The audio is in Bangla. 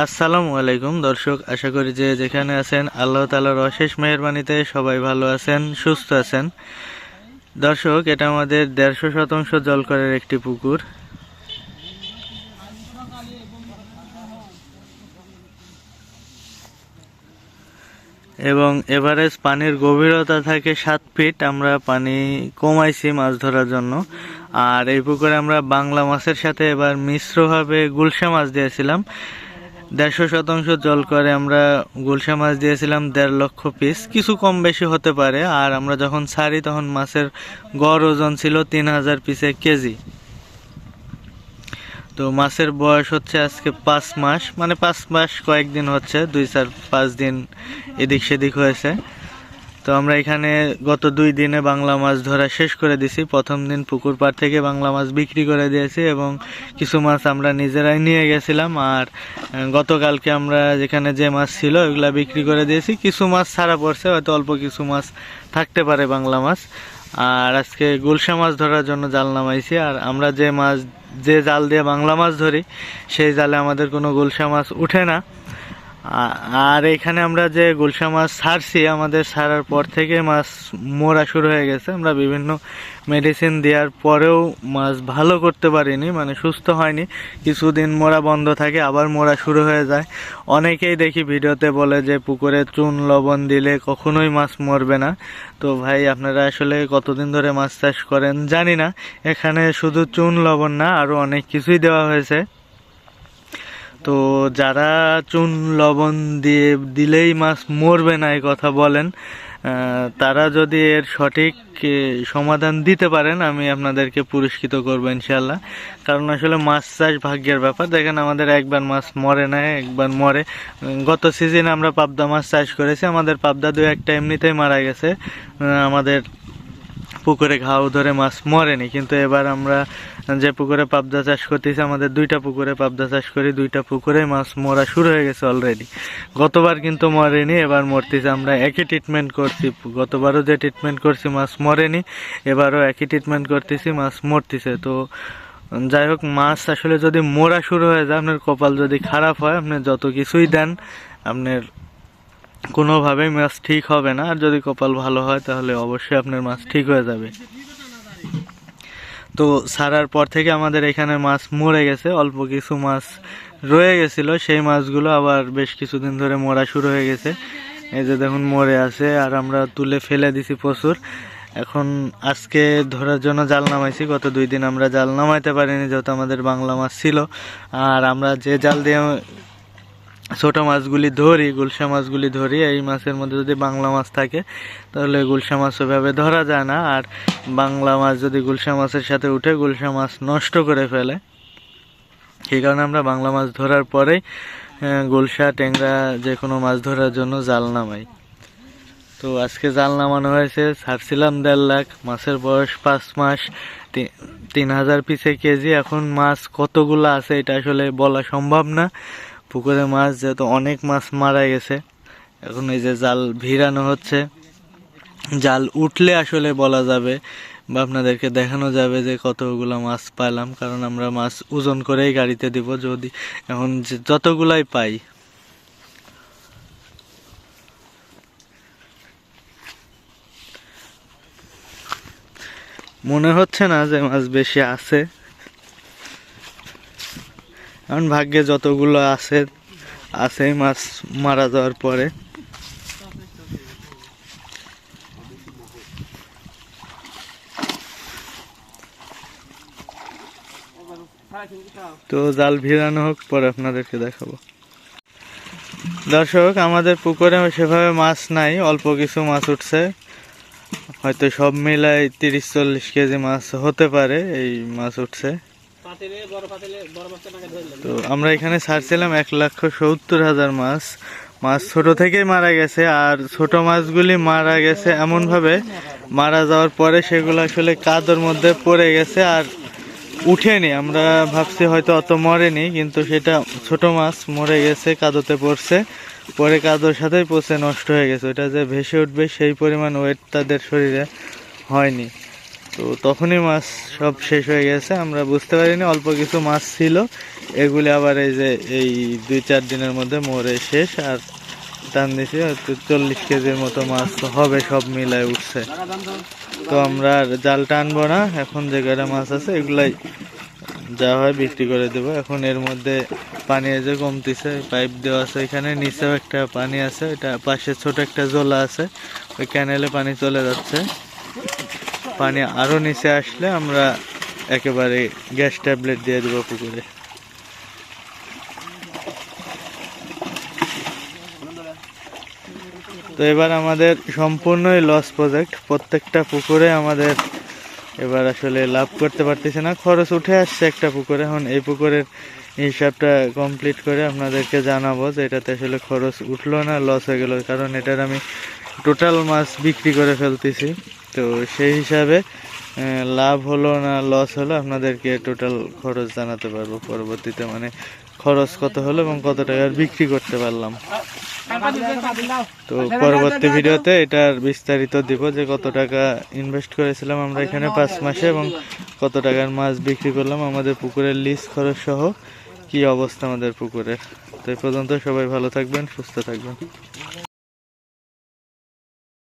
আসসালামু আলাইকুম দর্শক, আশা করি যে যেখানে আছেন, আল্লাহ তালার অশেষ মেহরবানিতে সবাই ভালো আছেন, সুস্থ আছেন। দর্শক, এটা আমাদের দেড়শো শতাংশ জলকরের একটি পুকুর। এবং এভারেজ পানির গভীরতা থাকে সাত ফিট, আমরা পানি কমাইছি মাছ ধরার জন্য। আর এই পুকুরে আমরা বাংলা মাছের সাথে এবার মিশ্রভাবে গুলশা মাছ দিয়েছিলাম। দেড়শো শতাংশ জল করে আমরা গুলশা মাছ দিয়েছিলাম দেড় লক্ষ পিস কিছু কম বেশি হতে পারে, আর আমরা যখন ছাড়ি তখন মাছের গড় ওজন ছিল তিন হাজার পিসে কেজি। তো মাছের বয়স হচ্ছে আজকে পাঁচ মাস মানে পাঁচ মাস কয়েকদিন হচ্ছে, দুই চার পাঁচ দিন এদিক সেদিক হয়েছে। তো আমরা এখানে গত দুই দিনে বাংলা মাছ ধরা শেষ করে দিছি। প্রথম দিন পুকুর পাড় থেকে বাংলা মাছ বিক্রি করে দিয়েছি এবং কিছু মাছ আমরা নিজেরাই নিয়ে গেছিলাম আর গতকালকে আমরা যেখানে যে মাছ ছিল ওইগুলা বিক্রি করে দিয়েছি। কিছু মাছ ছাড়া পড়ছে, হয়তো অল্প কিছু মাছ থাকতে পারে বাংলা মাছ। আর আজকে গুলশা মাছ ধরার জন্য জাল নামাইছি আর আমরা যে মাছ, যে জাল দিয়ে বাংলা মাছ ধরি, সেই জালে আমাদের কোনো গুলশা মাছ উঠে না। আর এখানে আমরা যে গুলশা মাছ ছাড়ছি, আমাদের ছাড়ার পর থেকে মাছ মরা শুরু হয়ে গেছে। আমরা বিভিন্ন মেডিসিন দেওয়ার পরেও মাছ ভালো করতে পারিনি মানে সুস্থ হয়নি। কিছুদিন মোরা বন্ধ থাকে, আবার মোরা শুরু হয়ে যায়। অনেকেই দেখি ভিডিওতে বলে যে, পুকুরে চুন, লবণ দিলে কখনোই মাছ মরবে না। তো ভাই, আপনারা আসলে কতদিন ধরে মাছ চাষ করেন জানি না। এখানে শুধু চুন, লবণ না আরও অনেক কিছুই দেওয়া হয়েছে। তো যারা চুন, লবণ দিয়ে দিলেই মাছ মরবে না, এই কথা বলেন তারা যদি এর সঠিক সমাধান দিতে পারেন, আমি আপনাদেরকে পুরস্কৃত করব ইনশাল্লাহ কারণ আসলে মাছ চাষ ভাগ্যের ব্যাপার। দেখেন আমাদের একবার মাছ মরে না, একবার মরে। গত সিজনে আমরা পাবদা মাছ চাষ করেছি, আমাদের পাবদা দু একটা এমনিতেই মারা গেছে আমাদের পুকুরে ঘাও ধরে মাছ মরেনি, কিন্তু এবার আমরা যে পুকুরে পাবদা চাষ করতেছি, আমাদের দুইটা পুকুরে পাবদা চাষ করি দুইটা পুকুরে মাছ মরা শুরু হয়ে গেছে অলরেডি গতবার কিন্তু মরেনি, এবার মরতেছে আমরা। একই ট্রিটমেন্ট করছি। গতবারও যে ট্রিটমেন্ট করছি, মাছ মরেনি, এবারও একই ট্রিটমেন্ট করতেছি, মাছ মরতেছে। তো যাই হোক, মাছ আসলে যদি মরা শুরু হয়ে যায়, আপনার কপাল যদি খারাপ হয়, আপনি যত কিছুই দেন, আপনার কোনোভাবেই মাছ ঠিক হবে না। আর যদি কপাল ভালো হয়, তাহলে অবশ্যই আপনার মাছ ঠিক হয়ে যাবে। তো ছাড়ার পর থেকে আমাদের এখানে মাছ মরে গেছে। অল্প কিছু মাছ রয়ে গেছিল। সেই মাছগুলো আবার বেশ কিছুদিন ধরে মরা শুরু হয়ে গেছে। এই যে দেখুন, মরে আছে। আর আমরা তুলে ফেলে দিছি প্রচুর। এখন আজকে ধরার জন্য জাল নামাইছি। গত দুই দিন আমরা জাল নামাইতে পারিনি, যেহেতু আমাদের বাংলা মাছ ছিল। আর আমরা যে জাল দিয়ে ছোট মাছগুলি ধরি, গুলশা মাছগুলি ধরি, এই মাছের মধ্যে যদি বাংলা মাছ থাকে, তাহলে গুলশা মাছ ওইভাবে ধরা যায় না। আর বাংলা মাছ যদি গুলশা মাছের সাথে উঠে গুলশা মাছ নষ্ট করে ফেলে, সেই কারণে আমরা বাংলা মাছ ধরার পরেই গুলশা, ট্যাংরা যে কোনো মাছ ধরার জন্য জাল নামাই। তো আজকে জাল নামানো হয়েছে, ছাড়ছিলাম দেড় লাখ, মাছের বয়স পাঁচ মাস তিন হাজার পিসে কেজি। এখন মাছ কতগুলো আছে এটা আসলে বলা সম্ভব না। পুকুরে মাছ, যেহেতু অনেক মাছ মারা গেছে, এখন এই যে জাল ভিড়ানো হচ্ছে, জাল উঠলে আসলে বলা যাবে বা আপনাদেরকে দেখানো যাবে যে কতগুলো মাছ পাইলাম, কারণ আমরা মাছ ওজন করেই গাড়িতে দিব, যদি এখন যতগুলাই পাই। মনে হচ্ছে না যে মাছ বেশি আছে। এখন ভাগ্যে যতগুলো আছে আছে মাছ মারা যাওয়ার পরে। তো জাল ভিড়ানো হোক, পরে আপনাদেরকে দেখাবো। দর্শক, আমাদের পুকুরে সেভাবে মাছ নাই, অল্প কিছু মাছ উঠছে। হয়তো সব মিলাই তিরিশ চল্লিশ কেজি মাছ হতে পারে, এই মাছ উঠছে। তো আমরা এখানে ছাড়ছিলাম এক লক্ষ সত্তর হাজার মাছ। মাছ ছোট থেকেই মারা গেছে আর ছোট মাছগুলি মারা গেছে এমন ভাবে মারা যাওয়ার পরে সেগুলো আসলে কাদর মধ্যে পড়ে গেছে আর উঠেনি। আমরা ভাবছি হয়তো অত মরেনি, কিন্তু সেটা ছোট মাছ মরে গেছে, কাদোতে পড়ছে। পরে কাদোর সাথেই পচে নষ্ট হয়ে গেছে। ওটা যে ভেসে উঠবে সেই পরিমাণ ওয়েট তাদের শরীরে হয়নি। তো তখনই মাছ সব শেষ হয়ে গেছে। আমরা বুঝতে পারিনি, অল্প কিছু মাছ ছিল। এগুলি আবার এই যে এই দুই চার দিনের মধ্যে মরে শেষ আর টান দিছি। চল্লিশ কেজির মতো মাছ হবে, সব মিলায় উঠছে। তো আমরা আর জাল টানবো না। এখন যে কটা মাছ আছে, এগুলাই যা হয় বিক্রি করে দেবো। এখন এর মধ্যে পানি যে কমতিছে, পাইপ দেওয়া আছে এখানে। নিচেও একটা পানি আছে, এটা পাশে ছোট একটা জোলা আছে। ওই ক্যানেলে পানি চলে যাচ্ছে। পানি আরও নিচে আসলে আমরা একেবারে গ্যাস ট্যাবলেট দিয়ে দেবো পুকুরে। তো এবার আমাদের সম্পূর্ণই লস প্রজেক্ট প্রত্যেকটা পুকুরে আমাদের এবার আসলে লাভ করতে পারতেছে না। খরচ উঠে আসছে একটা পুকুরে। এখন এই পুকুরের হিসাবটা কমপ্লিট করে আপনাদেরকে জানাব যে এটাতে আসলে খরচ উঠল না লস হয়ে গেল। কারণ এটার আমি টোটাল মাছ বিক্রি করে ফেলতেছি। তো সেই হিসাবে লাভ হলো না লস হলো, আপনাদেরকে টোটাল খরচ জানাতে পারব পরবর্তীতে মানে খরচ কত হলো এবং কত টাকার বিক্রি করতে পারলাম। তো পরবর্তী ভিডিওতে এটার বিস্তারিত দিব যে কত টাকা ইনভেস্ট করেছিলাম আমরা এখানে পাঁচ মাসে এবং কত টাকার মাছ বিক্রি করলাম, আমাদের পুকুরের লিজ খরচ সহ কি অবস্থা আমাদের পুকুরের। তো এই পর্যন্ত সবাই ভালো থাকবেন, সুস্থ থাকবেন।